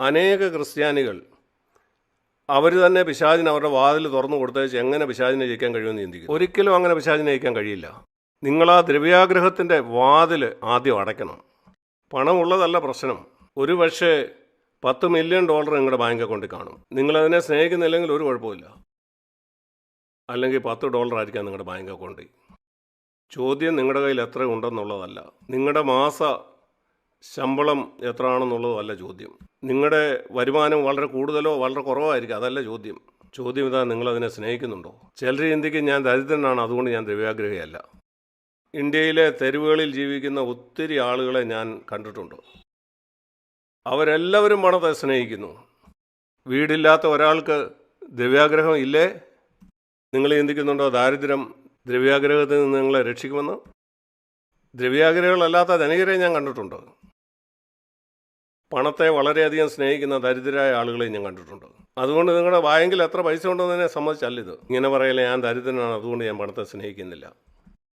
അനേക ക്രിസ്ത്യാനികൾ അവർ തന്നെ പിശാചിന് അവരുടെ വാതിൽ തുറന്നു കൊടുത്തേച്ച് എങ്ങനെ പിശാചിനെ ജയിക്കാൻ കഴിയുമെന്ന് ചിന്തിക്കും ഒരിക്കലും അങ്ങനെ പിശാചിനെ ജയിക്കാൻ കഴിയില്ല. നിങ്ങൾ ആ ദ്രവ്യാഗ്രഹത്തിന്റെ വാതിൽ ആദ്യം അടയ്ക്കണം. പണമുള്ളതല്ല പ്രശ്നം. ഒരു പക്ഷേ പത്ത് മില്യൺ ഡോളർ നിങ്ങളുടെ ബാങ്ക് അക്കൗണ്ടിൽ കാണും. നിങ്ങളതിനെ സ്നേഹിക്കുന്നില്ലെങ്കിൽ ഒരു കുഴപ്പമില്ല അല്ലെങ്കിൽ പത്ത് ഡോളർ ആയിരിക്കാം നിങ്ങളുടെ ബാങ്ക് അക്കൗണ്ടിൽ ചോദ്യം നിങ്ങളുടെ കയ്യിൽ എത്ര ഉണ്ടെന്നുള്ളതല്ല. നിങ്ങളുടെ മാസ ശമ്പളം എത്രയാണെന്നുള്ളതല്ല ചോദ്യം. നിങ്ങളുടെ വരുമാനം വളരെ കൂടുതലോ വളരെ കുറവോ ആയിരിക്കും അതല്ല ചോദ്യം. ചോദ്യം ഇതാ നിങ്ങളതിനെ സ്നേഹിക്കുന്നുണ്ടോ? ചിലർ ചിന്തിക്കും ഞാൻ ദരിദ്രനാണ് അതുകൊണ്ട് ഞാൻ ദ്രവ്യാഗ്രഹിയല്ല ഇന്ത്യയിലെ തെരുവുകളിൽ ജീവിക്കുന്ന ഒത്തിരി ആളുകളെ ഞാൻ കണ്ടിട്ടുണ്ട്. അവരെല്ലാവരും പണത്തെ സ്നേഹിക്കുന്നു. വീടില്ലാത്ത ഒരാൾക്ക് ദ്രവ്യാഗ്രഹം ഇല്ലേ? നിങ്ങൾ ചിന്തിക്കുന്നുണ്ടോ ദാരിദ്ര്യം ദ്രവ്യാഗ്രഹത്തിൽ നിന്ന് നിങ്ങളെ രക്ഷിക്കുമെന്ന്? ദ്രവ്യാഗ്രഹങ്ങളല്ലാത്ത ധനികരെ ഞാൻ കണ്ടിട്ടുണ്ട്. പണത്തെ വളരെയധികം സ്നേഹിക്കുന്ന ദരിദ്രരായ ആളുകളെ ഞാൻ കണ്ടിട്ടുണ്ട്. അതുകൊണ്ട് നിങ്ങളുടെ ബാങ്കിൽ എത്ര പൈസ ഉണ്ടെന്ന് തന്നെ സമ്മതിച്ചല്ല ഇത്. ഇങ്ങനെ പറയല്ലേ ഞാൻ ദരിദ്രനാണ് അതുകൊണ്ട് ഞാൻ പണത്തെ സ്നേഹിക്കുന്നില്ല.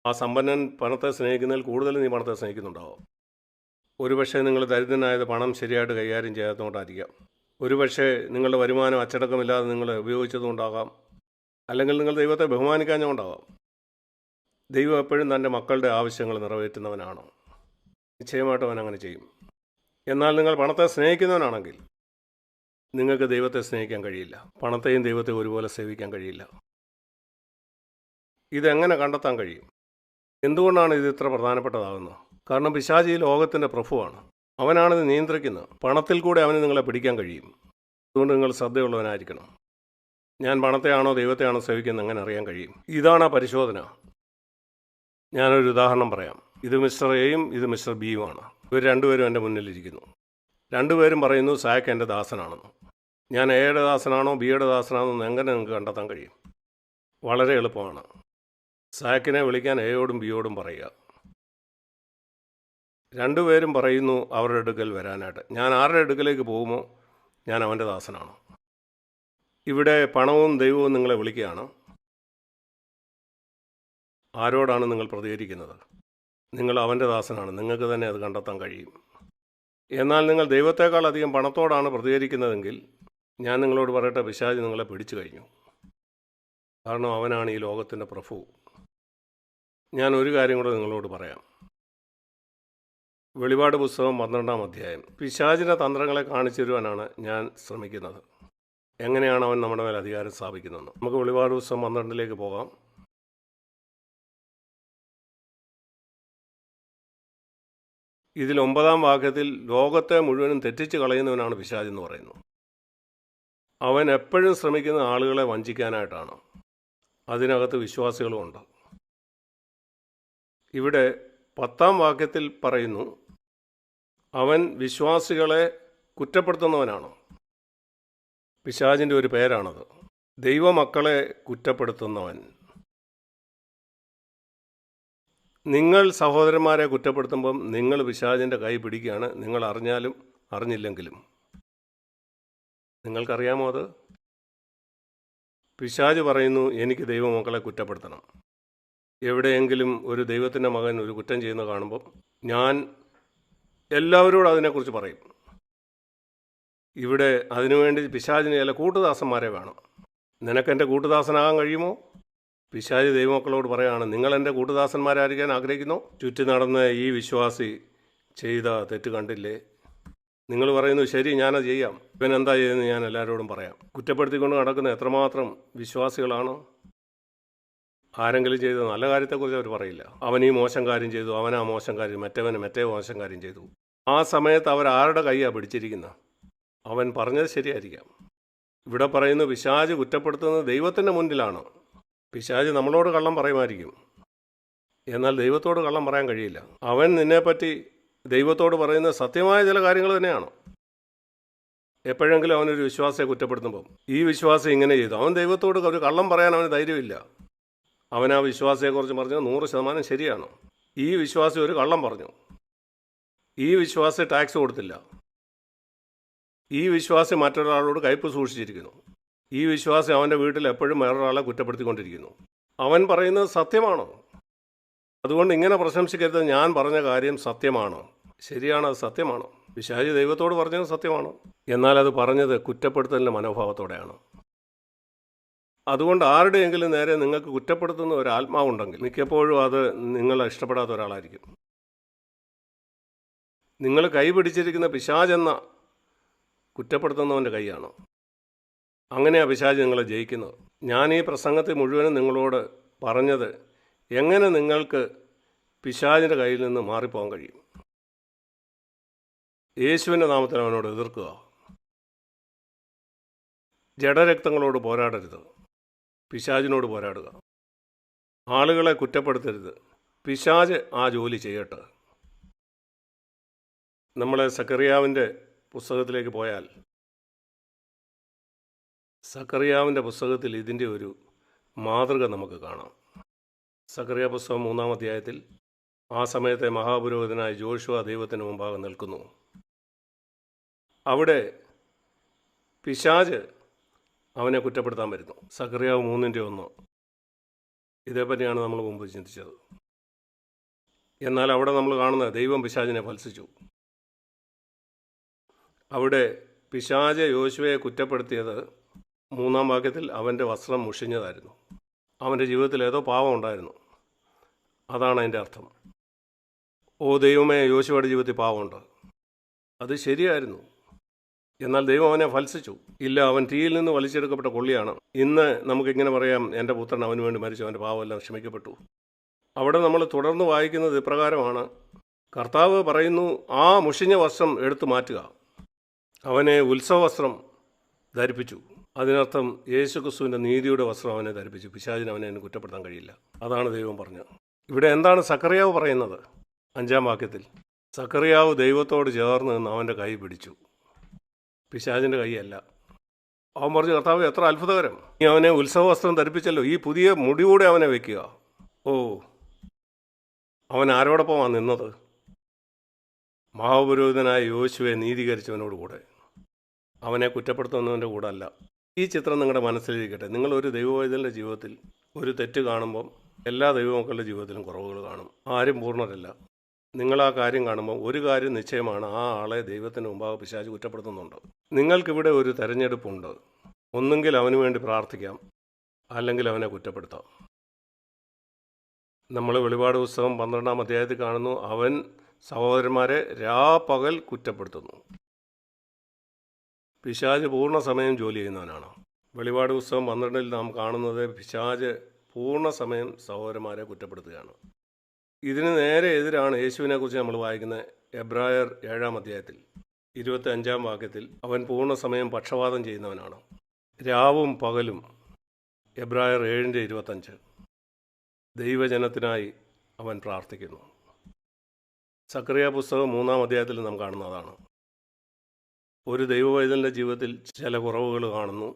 ആ സമ്പന്നൻ പണത്തെ സ്നേഹിക്കുന്നതിൽ കൂടുതൽ നീ പണത്തെ സ്നേഹിക്കുന്നുണ്ടാവും ഒരുപക്ഷെ നിങ്ങൾ ദരിദ്രനായത് പണം ശരിയായിട്ട് കൈകാര്യം ചെയ്യാത്തതുകൊണ്ടായിരിക്കാം. ഒരുപക്ഷെ നിങ്ങളുടെ വരുമാനം അച്ചടക്കമില്ലാതെ നിങ്ങൾ ഉപയോഗിച്ചതുകൊണ്ടാകാം. അല്ലെങ്കിൽ നിങ്ങൾ ദൈവത്തെ ബഹുമാനിക്കാഞ്ഞുകൊണ്ടാകാം ദൈവം എപ്പോഴും തന്റെ മക്കളുടെ ആവശ്യങ്ങൾ നിറവേറ്റുന്നവനാണ്. നിശ്ചയമായിട്ടും അവൻ അങ്ങനെ ചെയ്യും. എന്നാൽ നിങ്ങൾ പണത്തെ സ്നേഹിക്കുന്നവനാണെങ്കിൽ നിങ്ങൾക്ക് ദൈവത്തെ സ്നേഹിക്കാൻ കഴിയില്ല. പണത്തെയും ദൈവത്തെ ഒരുപോലെ സേവിക്കാൻ കഴിയില്ല. ഇതെങ്ങനെ കണ്ടെത്താൻ കഴിയും? എന്തുകൊണ്ടാണ് ഇത് ഇത്ര പ്രധാനപ്പെട്ടതാകുന്നത് കാരണം പിശാചി ലോകത്തിന്റെ പ്രഭുവാണ്. അവനാണിത് നിയന്ത്രിക്കുന്നത്. പണത്തിൽ കൂടെ അവന് നിങ്ങളെ പിടിക്കാൻ കഴിയും. അതുകൊണ്ട് നിങ്ങൾ ശ്രദ്ധയുള്ളവനായിരിക്കണം. ഞാൻ പണത്തെയാണോ ദൈവത്തെയാണോ സേവിക്കുന്നത് എങ്ങനെ അറിയാൻ കഴിയും? ഇതാണ് ആ പരിശോധന. ഞാനൊരു ഉദാഹരണം പറയാം. ഇത് മിസ്റ്റർ എയും ഇത് മിസ്റ്റർ ബിയുമാണ് ഇവർ രണ്ടുപേരും എന്റെ മുന്നിലിരിക്കുന്നു. രണ്ടുപേരും പറയുന്നു സായക്ക് എന്റെ ദാസനാണെന്ന്. ഞാൻ എയുടെ ദാസനാണോ ബിയുടെ ദാസനാണോ എന്ന് എങ്ങനെ നിങ്ങൾക്ക് കണ്ടെത്താൻ കഴിയും? വളരെ എളുപ്പമാണ്. സാക്കിനെ വിളിക്കാൻ എയോടും ബിയോടും പറയുക. രണ്ടുപേരും പറയുന്നു അവരുടെ അടുക്കൽ വരാനായിട്ട്. ഞാൻ ആരുടെ അടുക്കലേക്ക് പോകുമോ? ഞാൻ അവന്റെ ദാസനാണ്. ഇവിടെ പണവും ദൈവവും നിങ്ങളെ വിളിക്കുകയാണ്. ആരോടാണ് നിങ്ങൾ പ്രതികരിക്കുന്നത്? നിങ്ങൾ അവന്റെ ദാസനാണ്. നിങ്ങൾക്ക് തന്നെ അത് കണ്ടെത്താൻ കഴിയും. എന്നാൽ നിങ്ങൾ ദൈവത്തെക്കാൾ അധികം പണത്തോടാണ് പ്രതികരിക്കുന്നതെങ്കിൽ ഞാൻ നിങ്ങളോട് പറയട്ടെ പിശാചി നിങ്ങളെ പിടിച്ചു കഴിഞ്ഞു. കാരണം അവനാണ് ഈ ലോകത്തിന്റെ പ്രഭു. ഞാൻ ഒരു കാര്യം കൂടെ നിങ്ങളോട് പറയാം. വെളിപാട് പുസ്തകം പന്ത്രണ്ടാം അധ്യായം. പിശാചിന്റെ തന്ത്രങ്ങളെ കാണിച്ചു തരുവാനാണ് ഞാൻ ശ്രമിക്കുന്നത്. എങ്ങനെയാണ് അവൻ നമ്മുടെ മേൽ അധികാരം സ്ഥാപിക്കുന്നത് നമുക്ക് വെളിപാട് പുസ്തകം പന്ത്രണ്ടിലേക്ക് പോകാം. ഇതിൽ ഒമ്പതാം വാക്യത്തിൽ ലോകത്തെ മുഴുവനും തെറ്റിച്ച് കളയുന്നവനാണ് പിശാജ് എന്ന് പറയുന്നത് അവൻ എപ്പോഴും ശ്രമിക്കുന്ന ആളുകളെ വഞ്ചിക്കാനായിട്ടാണ്. അതിനകത്ത് വിശ്വാസികളുമുണ്ട് ഇവിടെ പത്താം വാക്യത്തിൽ പറയുന്നു അവൻ വിശ്വാസികളെ കുറ്റപ്പെടുത്തുന്നവനാണ്. പിശാജിന്റെ ഒരു പേരാണത്. ദൈവമക്കളെ കുറ്റപ്പെടുത്തുന്നവൻ. നിങ്ങൾ സഹോദരന്മാരെ കുറ്റപ്പെടുത്തുമ്പം നിങ്ങൾ പിശാചിന്റെ കൈ പിടിക്കുകയാണ്. നിങ്ങൾ അറിഞ്ഞാലും അറിഞ്ഞില്ലെങ്കിലും. നിങ്ങൾക്കറിയാമോ അത്? പിശാജ് പറയുന്നു എനിക്ക് ദൈവമക്കളെ കുറ്റപ്പെടുത്തണം. എവിടെയെങ്കിലും ഒരു ദൈവത്തിന്റെ മകൻ ഒരു കുറ്റം ചെയ്യുന്ന കാണുമ്പോൾ ഞാൻ എല്ലാവരോടും അതിനെക്കുറിച്ച് പറയും. ഇവിടെ അതിനുവേണ്ടി പിശാചിന് ചില കൂട്ടുദാസന്മാരെ വേണം നിനക്കെന്റെ കൂട്ടുദാസനാകാൻ കഴിയുമോ? പിശാചി ദൈവമക്കളോട് പറയുകയാണ് നിങ്ങൾ എന്റെ കൂട്ടുദാസന്മാരായിരിക്കാൻ ആഗ്രഹിക്കുന്നു? ചുറ്റി നടന്ന ഈ വിശ്വാസി ചെയ്ത തെറ്റ് കണ്ടില്ലേ? നിങ്ങൾ പറയുന്നു ശരി ഞാനത് ചെയ്യാം. ഇവൻ എന്താ ചെയ്യുന്നത് ഞാൻ എല്ലാവരോടും പറയാം. കുറ്റപ്പെടുത്തിക്കൊണ്ട് നടക്കുന്ന എത്രമാത്രം വിശ്വാസികളാണ്? ആരെങ്കിലും ചെയ്ത നല്ല കാര്യത്തെക്കുറിച്ച് അവർ പറയില്ല. അവൻ ഈ മോശം കാര്യം ചെയ്തു അവൻ ആ മോശം കാര്യം മറ്റവന് മറ്റേ മോശം കാര്യം ചെയ്തു. ആ സമയത്ത് അവർ ആരുടെ കൈയാണ് പിടിച്ചിരിക്കുന്നത് അവൻ പറഞ്ഞത് ശരിയായിരിക്കാം. ഇവിടെ പറയുന്നു പിശാജ് കുറ്റപ്പെടുത്തുന്നത് ദൈവത്തിന്റെ മുന്നിലാണ്. പിശാജ് നമ്മളോട് കള്ളം പറയുമായിരിക്കും. എന്നാൽ ദൈവത്തോട് കള്ളം പറയാൻ കഴിയില്ല. അവൻ നിന്നെപ്പറ്റി ദൈവത്തോട് പറയുന്ന സത്യമായ ചില കാര്യങ്ങൾ തന്നെയാണ്. എപ്പോഴെങ്കിലും അവനൊരു വിശ്വാസത്തെ കുറ്റപ്പെടുത്തുമ്പം ഈ വിശ്വാസം ഇങ്ങനെ ചെയ്തു. അവൻ ദൈവത്തോട് ഒരു കള്ളം പറയാൻ അവന് ധൈര്യമില്ല. അവൻ ആ വിശ്വാസത്തെക്കുറിച്ച് പറഞ്ഞത് നൂറ് ശതമാനം ശരിയാണ്. ഈ വിശ്വാസി ഒരു കള്ളം പറഞ്ഞു. ഈ വിശ്വാസി ടാക്സ് കൊടുത്തില്ല. ഈ വിശ്വാസി മറ്റൊരാളോട് കയ്പ് സൂക്ഷിച്ചിരിക്കുന്നു. ഈ വിശ്വാസി അവന്റെ വീട്ടിൽ എപ്പോഴും വേറൊരാളെ കുറ്റപ്പെടുത്തിക്കൊണ്ടിരിക്കുന്നു. അവൻ പറയുന്നത് സത്യമാണോ? അതുകൊണ്ട് ഇങ്ങനെ പ്രശംസിക്കരുത്. ഞാൻ പറഞ്ഞ കാര്യം സത്യമാണോ? ശരിയാണ്? അത് സത്യമാണോ? പിശാജ് ദൈവത്തോട് പറഞ്ഞത് സത്യമാണോ? എന്നാൽ അത് പറഞ്ഞത് കുറ്റപ്പെടുത്തലിന്റെ മനോഭാവത്തോടെയാണ്. അതുകൊണ്ട് ആരുടെയെങ്കിലും നേരെ നിങ്ങൾക്ക് കുറ്റപ്പെടുത്തുന്ന ഒരു ആത്മാവുണ്ടെങ്കിൽ മിക്കപ്പോഴും അത് നിങ്ങൾ ഇഷ്ടപ്പെടാത്ത ഒരാളായിരിക്കും. നിങ്ങൾ കൈപിടിച്ചിരിക്കുന്ന പിശാജെന്ന കുറ്റപ്പെടുത്തുന്നവന്റെ കൈയാണ്. അങ്ങനെയാണ് പിശാജ് നിങ്ങളെ ജയിക്കുന്നത്. ഞാൻ ഈ പ്രസംഗത്തിൽ മുഴുവനും നിങ്ങളോട് പറഞ്ഞത് എങ്ങനെ നിങ്ങൾക്ക് പിശാജിന്റെ കയ്യിൽ നിന്ന് മാറിപ്പോകാൻ കഴിയും? യേശുവിന്റെ നാമത്തിൽ അവനോട് എതിർക്കുക. ജഡരക്തങ്ങളോട് പോരാടരുത്. പിശാജിനോട് പോരാടുക. ആളുകളെ കുറ്റപ്പെടുത്തരുത്. പിശാജ് ആ ജോലി ചെയ്യട്ടെ. നമ്മളെ സക്കറിയാവിന്റെ പുസ്തകത്തിലേക്ക് പോയാൽ സക്കറിയാവിന്റെ പുസ്തകത്തിൽ ഇതിന്റെ ഒരു മാതൃക നമുക്ക് കാണാം. സക്കറിയ പുസ്തകം മൂന്നാം അധ്യായത്തിൽ ആ സമയത്തെ മഹാപുരോഹിതനായ ജോഷുവ ദൈവത്തിന് മുമ്പാകെ നിൽക്കുന്നു. അവിടെ പിശാജ് അവനെ കുറ്റപ്പെടുത്താൻ വരുന്നു. സക്കറിയാവ് മൂന്നിന്റെ ഒന്ന്. ഇതേപ്പറ്റിയാണ് നമ്മൾ മുമ്പ് ചിന്തിച്ചത്. എന്നാൽ അവിടെ നമ്മൾ കാണുന്ന ദൈവം പിശാജിനെ ഫത്സിച്ചു. അവിടെ പിശാജ് യോശുവയെ കുറ്റപ്പെടുത്തിയത് മൂന്നാം വാക്യത്തിൽ അവന്റെ വസ്ത്രം മുഷിഞ്ഞതായിരുന്നു. അവന്റെ ജീവിതത്തിൽ ഏതോ പാവം ഉണ്ടായിരുന്നു. അതാണ് അതിന്റെ അർത്ഥം. ഓ ദൈവമേ യോശുവയുടെ ജീവിതത്തിൽ പാവമുണ്ട്. അത് ശരിയായിരുന്നു. എന്നാൽ ദൈവം അവനെ ഫത്സിച്ചു. ഇല്ല അവൻ തീയിൽ നിന്ന് വലിച്ചെടുക്കപ്പെട്ട കൊള്ളിയാണ്. ഇന്ന് നമുക്കിങ്ങനെ പറയാം എന്റെ പുത്രൻ അവന് വേണ്ടി മരിച്ചു അവന്റെ പാവമെല്ലാം ക്ഷമിക്കപ്പെട്ടു. അവിടെ നമ്മൾ തുടർന്ന് വായിക്കുന്നത് ഇപ്രകാരമാണ്. കർത്താവ് പറയുന്നു ആ മുഷിഞ്ഞ വസ്ത്രം എടുത്തു മാറ്റുക. അവനെ ഉത്സവ വസ്ത്രം ധരിപ്പിച്ചു. അതിനർത്ഥം യേശു ക്രിസ്തുവിന്റെ നീതിയുടെ വസ്ത്രം അവനെ ധരിപ്പിച്ചു. പിശാചിന് അവനെ കുറ്റപ്പെടുത്താൻ കഴിയില്ല. അതാണ് ദൈവം പറഞ്ഞത്. ഇവിടെ എന്താണ് സക്കറിയാവ് പറയുന്നത്? അഞ്ചാം വാക്യത്തിൽ സക്കറിയാവ് ദൈവത്തോട് ചേർന്ന് നിന്ന് അവന്റെ കൈ പിടിച്ചു. പിശാചിന്റെ കൈയല്ല അവൻ പറഞ്ഞു കർത്താവ് എത്ര അത്ഭുതകരം. നീ അവനെ ഉത്സവവസ്ത്രം ധരിപ്പിച്ചല്ലോ. ഈ പുതിയ മുടിയോടെ അവനെ വെക്കുക. ഓ അവൻ ആരോടൊപ്പമാണ് നിന്നത്? മഹാപുരോഹിതനായ യോശുവെ നീതീകരിച്ചവനോട് കൂടെ അവനെ കുറ്റപ്പെടുത്തുന്നവന്റെ കൂടെ അല്ല. ഈ ചിത്രം നിങ്ങളുടെ മനസ്സിലിരിക്കട്ടെ. നിങ്ങൾ ഒരു ദൈവവൈദ്യന്റെ ജീവിതത്തിൽ ഒരു തെറ്റ് കാണുമ്പം എല്ലാ ദൈവമക്കളുടെ ജീവിതത്തിലും കുറവുകൾ കാണും. ആരും പൂർണരല്ല. നിങ്ങൾ ആ കാര്യം കാണുമ്പോൾ ഒരു കാര്യം നിശ്ചയമാണ് ആ ആളെ ദൈവത്തിന് മുമ്പാകെ പിശാച് കുറ്റപ്പെടുത്തുന്നുണ്ട്. നിങ്ങൾക്കിവിടെ ഒരു തെരഞ്ഞെടുപ്പുണ്ട്. ഒന്നുകിൽ അവന് വേണ്ടി പ്രാർത്ഥിക്കാം. അല്ലെങ്കിൽ അവനെ കുറ്റപ്പെടുത്താം. നമ്മൾ വെളിപാട് പുസ്തകം പന്ത്രണ്ടാം അധ്യായത്തിൽ കാണുന്നു അവൻ സഹോദരന്മാരെ രാപ്പകൽ കുറ്റപ്പെടുത്തുന്നു. പിശാജ് പൂർണ സമയം ജോലി ചെയ്യുന്നവനാണ്? വെളിപാട് പുസ്തകം പന്ത്രണ്ടിൽ നാം കാണുന്നത് പിശാജ് പൂർണ സമയം സഹോദരന്മാരെ കുറ്റപ്പെടുത്തുകയാണ്. ഇതിന് നേരെ എതിരാണ് യേശുവിനെക്കുറിച്ച് നമ്മൾ വായിക്കുന്ന എബ്രായർ ഏഴാം അധ്യായത്തിൽ ഇരുപത്തി അഞ്ചാം വാക്യത്തിൽ അവൻ പൂർണ സമയം പക്ഷപാതം ചെയ്യുന്നവനാണ്? രാവും പകലും എബ്രായർ ഏഴിന്റെ ഇരുപത്തഞ്ച്. ദൈവജനത്തിനായി അവൻ പ്രാർത്ഥിക്കുന്നു. സക്രിയ പുസ്തകം മൂന്നാം അധ്യായത്തിൽ നാം കാണുന്നതാണ്. ഒരു ദൈവവൈതലിന്റെ ജീവിതത്തിൽ ചില കുറവുകൾ കാണുന്നു.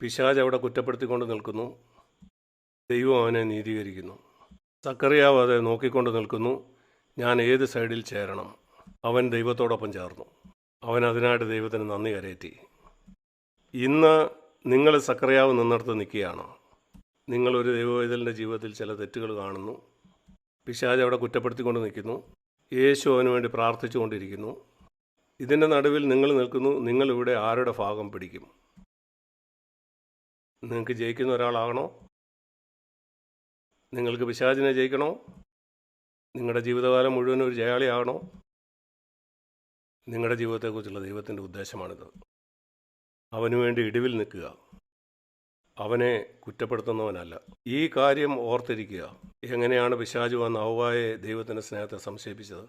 പിശാജ് അവിടെ കുറ്റപ്പെടുത്തിക്കൊണ്ട് നിൽക്കുന്നു. ദൈവം അവനെ നീതീകരിക്കുന്നു. സക്കറിയാവ് അതെ നോക്കിക്കൊണ്ട് നിൽക്കുന്നു. ഞാൻ ഏത് സൈഡിൽ ചേരണം? അവൻ ദൈവത്തോടൊപ്പം ചേർന്നു. അവൻ അതിനായിട്ട് ദൈവത്തിന് നന്ദി കരയറ്റി ഇന്ന് നിങ്ങൾ സക്കറിയാവ് നിന്നിടത്ത് നിൽക്കുകയാണ്. നിങ്ങളൊരു ദൈവവൈതലിന്റെ ജീവിതത്തിൽ ചില തെറ്റുകൾ കാണുന്നു. പിശാജ് അവിടെ കുറ്റപ്പെടുത്തിക്കൊണ്ട് നിൽക്കുന്നു. യേശു അവന് വേണ്ടി പ്രാർത്ഥിച്ചുകൊണ്ടിരിക്കുന്നു. ഇതിന്റെ നടുവിൽ നിങ്ങൾ നിൽക്കുന്നു നിങ്ങളിവിടെ ആരുടെ ഭാഗം പിടിക്കും? നിങ്ങൾക്ക് ജയിക്കുന്ന ഒരാളാകണോ? നിങ്ങൾക്ക് പിശാചിനെ ജയിക്കണോ? നിങ്ങളുടെ ജീവിതകാലം മുഴുവൻ ഒരു ജയാളിയാകണോ? നിങ്ങളുടെ ജീവിതത്തെക്കുറിച്ചുള്ള ദൈവത്തിന്റെ ഉദ്ദേശമാണിത്. അവന് വേണ്ടി ഇടിവിൽ നിൽക്കുക. അവനെ കുറ്റപ്പെടുത്തുന്നവനല്ല. ഈ കാര്യം ഓർത്തിരിക്കുക. എങ്ങനെയാണ് പിശാജു വന്ന ഔവായെ ദൈവത്തിന്റെ സ്നേഹത്തെ സംശയിപ്പിച്ചത്?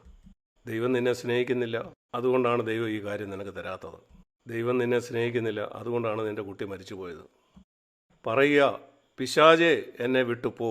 ദൈവം നിന്നെ സ്നേഹിക്കുന്നില്ല. അതുകൊണ്ടാണ് ദൈവം ഈ കാര്യം നിനക്ക് തരാത്തത്. ദൈവം നിന്നെ സ്നേഹിക്കുന്നില്ല അതുകൊണ്ടാണ് നിന്റെ കുട്ടി മരിച്ചു പോയത് പറയുക പിശാജെ എന്നെ വിട്ടു പോ.